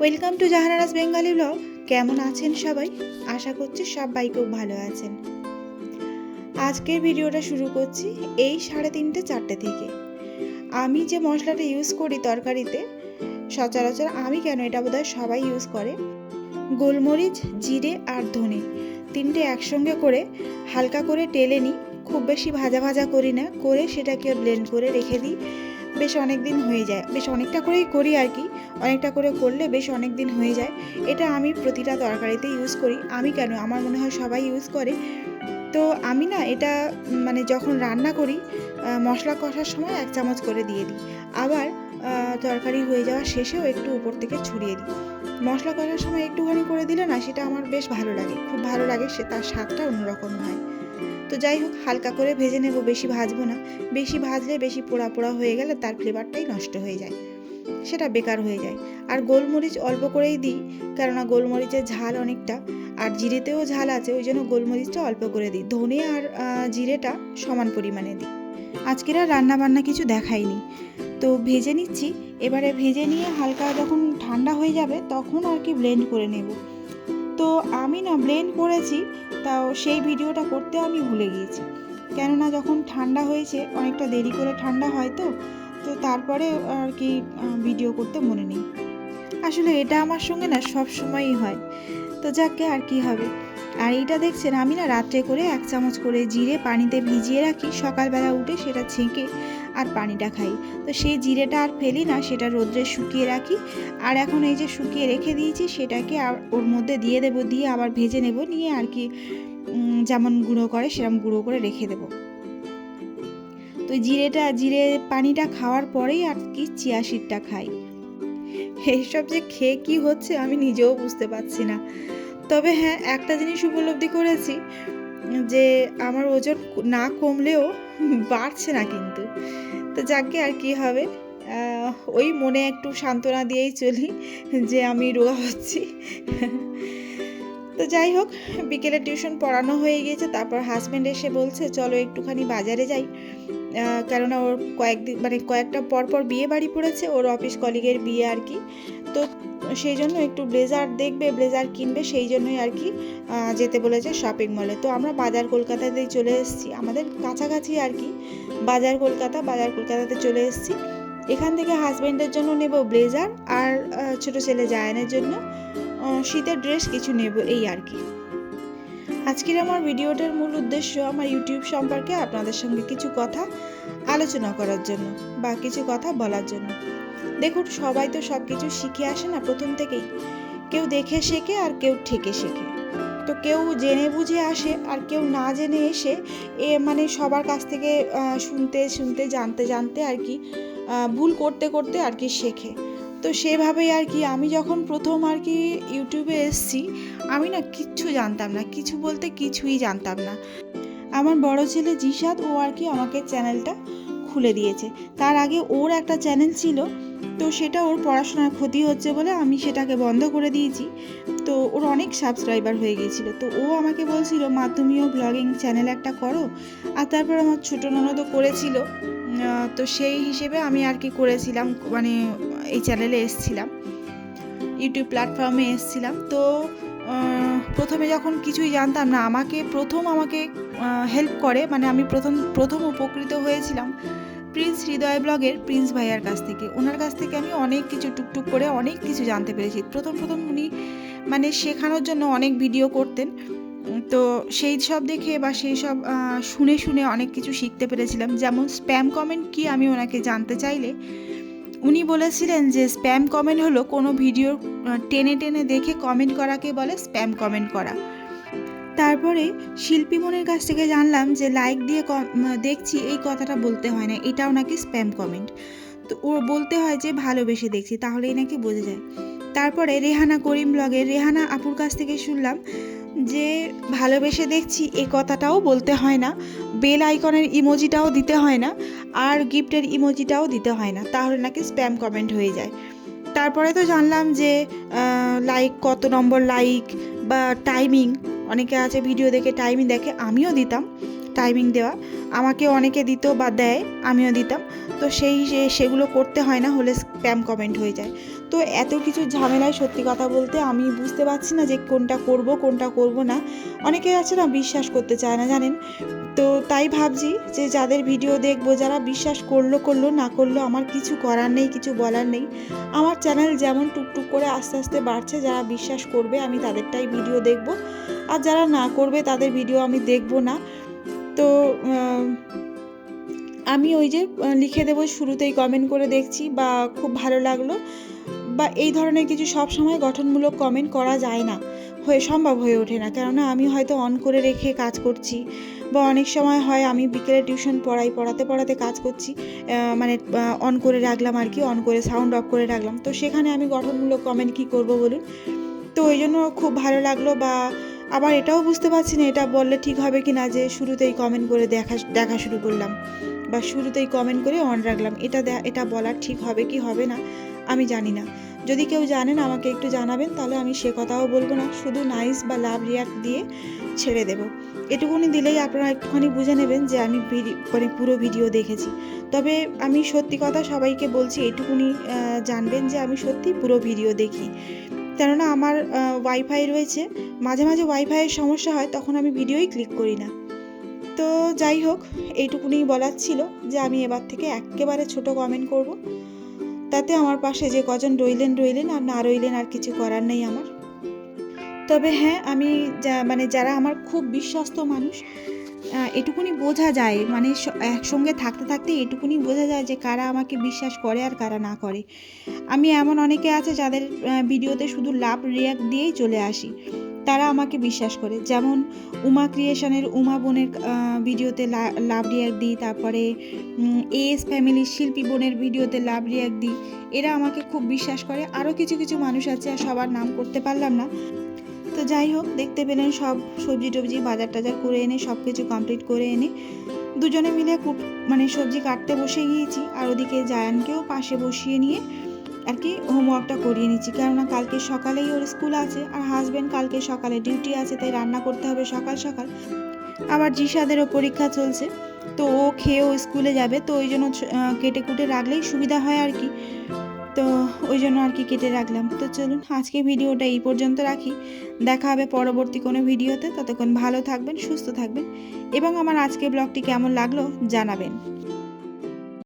Welcome to Jahanara's Bengali blog কেমন আছেন সবাই? আশা করছি সবাই খুব ভালো আছেন। আজকের ভিডিওটা শুরু করছি এই সাড়ে তিনটে চারটে থেকে। আমি যে মশলাটা ইউজ করি তরকারিতে, সচরাচর আমি কেন এটা বোধহয় সবাই ইউজ করে? গোলমরিচ, জিরে আর ধনে। তিনটে একসঙ্গে করে হালকা করে টেলে নিই। খুব বেশি ভাজা ভাজা করি না, করে সেটাকে ব্লেন্ড করে রেখে দিই। বেশ অনেক দিন হয়ে যায়। বেশ অনেকটা করেই করি আর কি। অনেকটা করে করলে বেশ অনেক দিন হয়ে যায়। এটা আমি প্রতিটা তরকারিতে ইউজ করি। আমি কেন? আমার মনে হয় সবাই ইউজ করে। তো আমি না এটা মানে যখন রান্না করি মশলা কষার সময় এক চামচ করে দিয়ে দিই। আবার তরকারি হয়ে যাওয়ার শেষেও একটু উপর থেকে ছড়িয়ে দিই। মশলা কষার সময় একটুখানি করে দিলে না সেটা আমার বেশ ভালো লাগে। খুব ভালো লাগে সে তার স্বাদটা অন্যরকম হয়। তো যাই হোক, হালকা করে ভেজে নেব, বেশি ভাজবো না। বেশি ভাজলে বেশি পোড়া পোড়া হয়ে গেলে তার ফ্লেভারটাই নষ্ট হয়ে যায়। সেটা বেকার হয়ে যায়। আর গোলমরিচ অল্প করেই দিই, কেননা গোলমরিচের ঝাল অনেকটা। আর জিরেতেও ঝাল আছে, ওই জন্য গোলমরিচটা অল্প করে দিই। ধনে আর জিরেটা সমান পরিমাণে দিই। আজকের আর রান্নাবান্না কিছু দেখাইনি। তো ভেজে নিচ্ছি। এবারে ভেজে নিয়ে হালকা যখন ঠান্ডা হয়ে যাবে, তখন আর কি ব্লেন্ড করে নেব। তো আমি না ব্লেন্ড করেছি, তাও সেই ভিডিওটা করতে আমি ভুলে গিয়েছি। কেননা যখন ঠান্ডা হয়েছে, অনেকটা দেরি করে ঠান্ডা হয় তো তো তারপরে আর কি ভিডিও করতে মনে নেই। আসলে এটা আমার সঙ্গে না সব সময়ই হয়। তো যাকে আর কি হবে। আর এইটা দেখছেন, আমি না রাত্রে করে এক চামচ করে জিরে পানিতে ভিজিয়ে রাখি, সকালবেলা উঠে সেটা ছেঁকে আর পানিটা খাই। তো সেই জিরেটা আর ফেলি না, সেটা রোদ্রে শুকিয়ে রাখি। আর এখন এই যে শুকিয়ে রেখে দিয়েছি, সেটাকে আর ওর মধ্যে দিয়ে দেবো, দিয়ে আবার ভেজে নেব, নিয়ে আর কি যেমন গুঁড়ো করে সেরকম গুঁড়ো করে রেখে দেবো। তো জিরেটা, জিরে পানিটা খাওয়ার পরেই আর কি চিয়া সিডটা খাই। এইসব যে খেয়ে কি হচ্ছে আমি নিজেও বুঝতে পারছি না। তবে হ্যাঁ একটা জিনিস উপলব্ধি করেছি, যে আমার ওজন না কমলেও বাড়ছে না কিন্তু। তো যাকে আর কি হবে। ওই মনে একটু সান্ত্বনা দিয়েই চলি যে আমি রোগা হচ্ছি। তো যাই হোক, বিকেলে টিউশন পড়ানো হয়ে গিয়েছে, তারপর হাজব্যান্ড এসে বলছে, চলো একটুখানি বাজারে যাই। কেননা ওর কয়েকদিন মানে কয়েকটা পর পর বিয়ে বাড়ি পড়েছে, ওর অফিস কলিগের বিয়ে আর কি। তো সেই জন্য একটু ব্লেজার দেখবে, ব্লেজার কিনবে, সেই জন্যই আর কি যেতে বলেছে শপিং মলে তো আমরা বাজার কলকাতাতেই চলে এসেছি। আমাদের কাছাকাছি আর কি, বাজার কলকাতা, বাজার কলকাতাতে চলে এসেছি। এখান থেকে হাজব্যান্ডের জন্য নেব ব্লেজার আর ছোট ছেলে জায়ানের জন্য শীতের ড্রেস কিছু নেব, এই আর কি। আজকের আমার ভিডিওটার মূল উদ্দেশ্য আমার ইউটিউব সম্পর্কে আপনাদের সঙ্গে কিছু কথা আলোচনা করার জন্য বা কিছু কথা বলার জন্য। দেখুন, সবাই তো সব কিছু শিখে আসে না প্রথম থেকেই। কেউ দেখে শেখে আর কেউ ঠেকে শেখে। তো কেউ জেনে বুঝে আসে আর কেউ না জেনে এসে এ মানে সবার কাছ থেকে শুনতে শুনতে, জানতে জানতে আর কি ভুল করতে করতে আর কি শেখে। তো সেভাবেই আর কি আমি যখন প্রথম আর কি ইউটিউবে এসেছি, আমি না কিচ্ছু জানতাম না, কিছু বলতে কিছুই জানতাম না। আমার বড় ছেলে জিসাদ ও আর কি আমাকে চ্যানেলটা খুলে দিয়েছে। তার আগে ওর একটা চ্যানেল ছিল তো সেটা ওর পড়াশোনার ক্ষতি হচ্ছে বলে আমি সেটাকে বন্ধ করে দিয়েছি। তো ওর অনেক সাবস্ক্রাইবার হয়ে গিয়েছিল। তো ও আমাকে বলছিল, মা, তুমিও ব্লগিং চ্যানেল একটা করো। আর তারপর আমার ছোটো ননদও করেছিল। তো সেই হিসেবে আমি আর কি করেছিলাম মানে এই চ্যানেলে এসছিলাম। ইউটিউব প্ল্যাটফর্মে এসছিলাম। তো প্রথমে যখন কিছুই জানতাম না, আমাকে প্রথম আমাকে হেল্প করে মানে আমি প্রথম প্রথম উপকৃত হয়েছিলাম। প্রিন্স হৃদয় ব্লগের প্রিন্স ভাইয়ার কাছ থেকে। ওনার কাছ থেকে আমি অনেক কিছু টুকটুক করে অনেক কিছু জানতে পেরেছি। প্রথম প্রথম উনি মানে শেখানোর জন্য অনেক ভিডিও করতেন। তো সেই সব দেখে বা সেই সব শুনে শুনে অনেক কিছু শিখতে পেরেছিলাম। যেমন স্প্যাম কমেন্ট কি আমি ওনাকে জানতে চাইলে, উনি বলেছিলেন যে স্প্যাম কমেন্ট হলো কোনো ভিডিও টেনে টেনে দেখে কমেন্ট করাকে বলে স্প্যাম কমেন্ট করা। তারপরে শিল্পী মনের কাছ থেকে জানলাম যে লাইক দিয়ে দেখছি, এই কথাটা বলতে হয় না, এটাও নাকি স্প্যাম কমেন্ট তো ও বলতে হয় যে ভালোবেসে দেখছি, তাহলেই নাকি বোঝা যায়। তারপরে রেহানা করিম ব্লগে রেহানা আপুর কাছ থেকে শুনলাম যে ভালোবেসে দেখছি এই কথাটাও বলতে হয় না বেল আইকনের ইমোজিটাও দিতে হয় না, আর গিফটের ইমোজিটাও দিতে হয় না, তাহলে নাকি স্প্যাম কমেন্ট হয়ে যায়। তারপরে তো জানলাম যে লাইক কত নম্বর লাইক বা টাইমিং অনেকে আছে ভিডিও দেখে টাইমিং দেখে আমিও দিতাম টাইমিং দেওয়া। আমাকে অনেকে দিত বা দেয়, আমিও দিতাম। তো সেই সেগুলো করতে হয় না, হলে স্প্যাম কমেন্ট হয়ে যায়। তো এত কিছু ঝামেলায় সত্যি কথা বলতে আমি বুঝতে পারছি না যে কোনটা করব কোনটা করব না। অনেকে আছে না বিশ্বাস করতে চায় না, জানেন? তো তাই ভাবছি যে যাদের ভিডিও দেখব, যারা বিশ্বাস করল করল, না করল, আমার কিছু করার নেই, কিছু বলার নেই। আমার চ্যানেল যেমন টুকটুক করে আস্তে আস্তে বাড়ছে, যারা বিশ্বাস করবে, আমি তাদেরটাই ভিডিও দেখব। আর যারা না করবে, তাদের ভিডিও আমি দেখব না। তো আমি ওই যে লিখে দেবো, শুরুতেই কমেন্ট করে দেখছি, বা খুব ভালো লাগল। বা এই ধরনের কিছু সব সময় গঠনমূলক কমেন্ট করা যায় না, হয়ে সম্ভব হয়ে ওঠে না। কেননা আমি হয়তো অন করে রেখে কাজ করছি বা অনেক সময় হয় আমি বিকেলে টিউশন পড়াই, পড়াতে পড়াতে কাজ করছি মানে অন করে রাখলাম আর কি অন করে সাউন্ড অফ করে রাখলাম। তো সেখানে আমি গঠনমূলক কমেন্ট কি করব বলুন? তো ওই জন্য খুব ভালো লাগল বা আবার এটাও বুঝতে পারছি না, এটা বললে ঠিক হবে কি না যে শুরুতেই কমেন্ট করে দেখা দেখা শুরু করলাম বা শুরুতেই কমেন্ট করে অন রাখলাম। এটা এটা বলার ঠিক হবে কি হবে না? আমি জানি না। যদি কেউ জানেন আমাকে একটু জানাবেন, তাহলে আমি সে কথাও বলব না। শুধু নাইস বা লাভ রিয়াক্ট দিয়ে ছেড়ে দেব। এটুকুনি দিলেই আপনারা একটুখানি বুঝে নেবেন যে আমি মানে পুরো ভিডিও দেখেছি। তবে আমি সত্যি কথা সবাইকে বলছি, এটুকুনি জানবেন যে আমি সত্যি পুরো ভিডিও দেখি। কেননা আমার ওয়াইফাই রয়েছে। মাঝে মাঝে ওয়াইফাইয়ের সমস্যা হয়, তখন আমি ভিডিওই ক্লিক করি না। তো যাই হোক এইটুকুনি বলার ছিল যে আমি এবার থেকে একেবারে ছোট কমেন্ট করব। তাতে আমার পাশে যে কজন রইলেন রইলেন আর না রইলেন আর কিছু করার নেই আমার। তবে হ্যাঁ আমি যা- মানে যারা আমার খুব বিশ্বস্ত মানুষ এটুকুনি বোঝা যায় মানে একসঙ্গে থাকতে থাকতে এটুকুনি বোঝা যায় যে কারা আমাকে বিশ্বাস করে আর কারা না করে। আমি এমন অনেকে আছে যাদের ভিডিওতে শুধু লাভ রিয়াক্ট দিয়েই চলে আসি। তারা আমাকে বিশ্বাস করে। যেমন উমা ক্রিয়েশনের উমা বোনের ভিডিওতে লাভ রিয়াক্ট দিই, তারপরে এএস ফ্যামিলির শিল্পী বোনের ভিডিওতে লাভ রিয়াক্ট দিই, এরা আমাকে খুব বিশ্বাস করে। আরও কিছু কিছু মানুষ আছে, আর সবার নাম করতে পারলাম না। তো যাই হোক, দেখতে পেলেন সব সবজি টবজি বাজার টাজার করে এনে সব কিছু কমপ্লিট করে এনে, দুজনে মিলে মানে সবজি কাটতে বসে গিয়েছি। আর ওদিকে জায়ানকেও পাশে বসিয়ে নিয়ে আর কি হোমওয়ার্কটা করিয়ে নিচ্ছি। কেননা কালকে সকালেই ওর স্কুল আছে আর হাজব্যান্ড কালকে সকালে ডিউটি আছে, তাই রান্না করতে হবে সকাল সকাল। আবার জিসাদেরও পরীক্ষা চলছে, তো ও খেয়েও স্কুলে যাবে, তো ওই জন্য কেটে কুটে রাখলেই সুবিধা হয় আর কি তো ওই জন্য আর কি কেটে রাখলাম। তো চলুন আজকে ভিডিওটা এই পর্যন্ত রাখি। দেখা হবে পরবর্তী কোনো ভিডিওতে। ততক্ষণ ভালো থাকবেন, সুস্থ থাকবেন এবং আমার আজকে ব্লগটি কেমন লাগল জানাবেন।